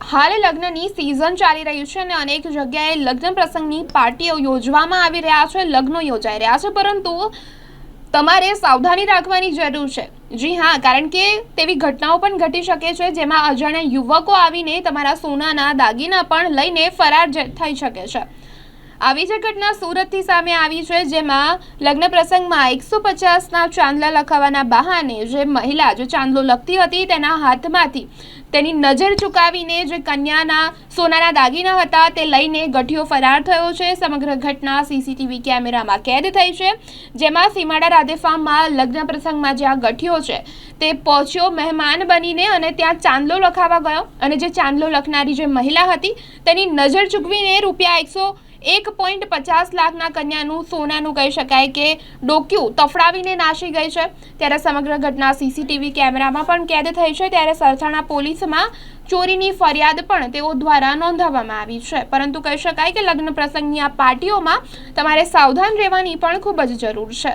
હાલ લગ્નની સિઝન ચાલી રહી છે અને અનેક જગ્યાએ લગ્ન પ્રસંગની પાર્ટીઓ યોજવામાં આવી રહ્યા છે, લગ્નો યોજાઈ રહ્યા છે, પરંતુ તમારે સાવધાની રાખવાની જરૂર છે. જી હા, કારણ કે તેવી ઘટનાઓ પણ ઘટી શકે છે, જેમાં અજાણ્યા યુવકો આવીને તમારા સોનાના દાગીના પણ લઈને ફરાર થઈ શકે છે. આવી જ ઘટના સુરતથી સામે આવી છે, જેમાં લગ્ન પ્રસંગમાં એકસો પચાસના ચાંદલા લખાવાના બહાને જે મહિલા જે ચાંદલો લખતી હતી, તેના હાથમાંથી તેની નજર ચુકાવીને જે કન્યાના સોનાના દાગીના હતા, તે લઈને ગઠિયો ફરાર થયો છે. સમગ્ર ઘટના સીસીટીવી કેમેરામાં કેદ થઈ છે. જેમાં સીમાડા રાધે ફાર્મમાં લગ્ન પ્રસંગમાં જે આ ગઠિયો છે, તે પહોંચ્યો મહેમાન બનીને અને ત્યાં ચાંદલો લખાવા ગયો. અને જે ચાંદલો લખનારી જે મહિલા હતી, તેની નજર ચૂકવીને રૂપિયા એકસો એક પોઈન્ટ પચાસ લાખના કન્યાનું સોનાનું કહી શકાય કે ડોક્યું તફડાવીને નાસી ગઈ છે. ત્યારે સમગ્ર ઘટના સીસીટીવી કેમેરામાં પણ કેદ થઈ છે. ત્યારે સરથાણા પોલીસમાં ચોરીની ફરિયાદ પણ તેઓ દ્વારા નોંધાવવામાં આવી છે. પરંતુ કહી શકાય કે લગ્ન પ્રસંગની આ પાર્ટીઓમાં તમારે સાવધાન રહેવાની પણ ખૂબ જ જરૂર છે.